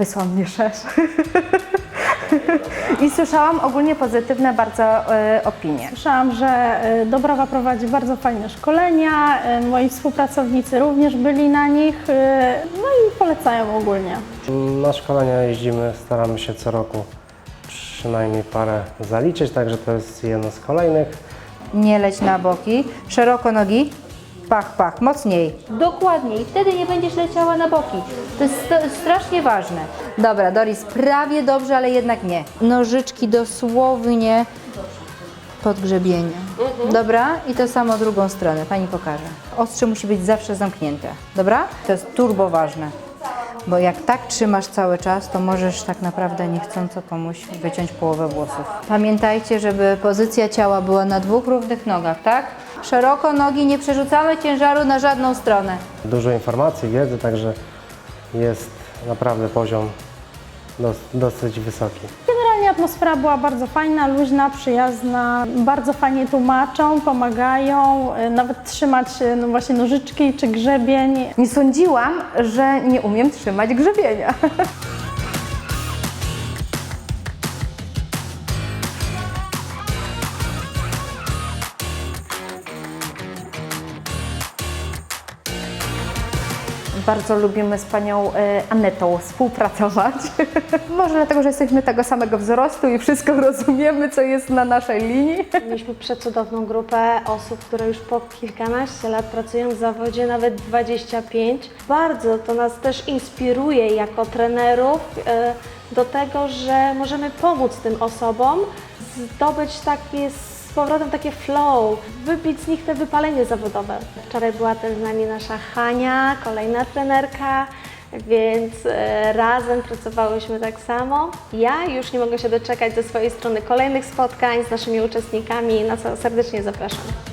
Wysłał mnie szef. I słyszałam ogólnie pozytywne bardzo e, opinie. Słyszałam, że Dobrawa prowadzi bardzo fajne szkolenia, e, moi współpracownicy również byli na nich, e, no i polecają ogólnie. Na szkolenia jeździmy, staramy się co roku przynajmniej parę zaliczyć, także to jest jedno z kolejnych. Nie leć na boki, szeroko nogi, pach, pach, mocniej. Dokładnie i wtedy nie będziesz leciała na boki. To jest strasznie ważne. Dobra, Doris, prawie dobrze, ale jednak nie. Nożyczki dosłownie pod grzebieniem. Dobra? I to samo drugą stronę. Pani pokaże. Ostrze musi być zawsze zamknięte. Dobra? To jest turbo ważne. Bo jak tak trzymasz cały czas, to możesz tak naprawdę niechcąco komuś wyciąć połowę włosów. Pamiętajcie, żeby pozycja ciała była na dwóch równych nogach, tak? Szeroko nogi, nie przerzucamy ciężaru na żadną stronę. Dużo informacji, wiedzy, także jest naprawdę poziom dos, dosyć wysoki. Generalnie atmosfera była bardzo fajna, luźna, przyjazna, bardzo fajnie tłumaczą, pomagają, e, nawet trzymać e, no właśnie nożyczki czy grzebień. Nie sądziłam, że nie umiem trzymać grzebienia. Bardzo lubimy z panią e, Anetą współpracować. Może dlatego, że jesteśmy tego samego wzrostu i wszystko rozumiemy, co jest na naszej linii. Mieliśmy przecudowną grupę osób, które już po kilkanaście lat pracują w zawodzie, nawet 25. Bardzo to nas też inspiruje jako trenerów e, do tego, że możemy pomóc tym osobom zdobyć takie z powrotem takie flow, wybić z nich te wypalenie zawodowe. Wczoraj była też z nami nasza Hania, kolejna trenerka, więc e, razem pracowałyśmy tak samo. Ja już nie mogę się doczekać ze swojej strony kolejnych spotkań z naszymi uczestnikami, na co serdecznie zapraszam.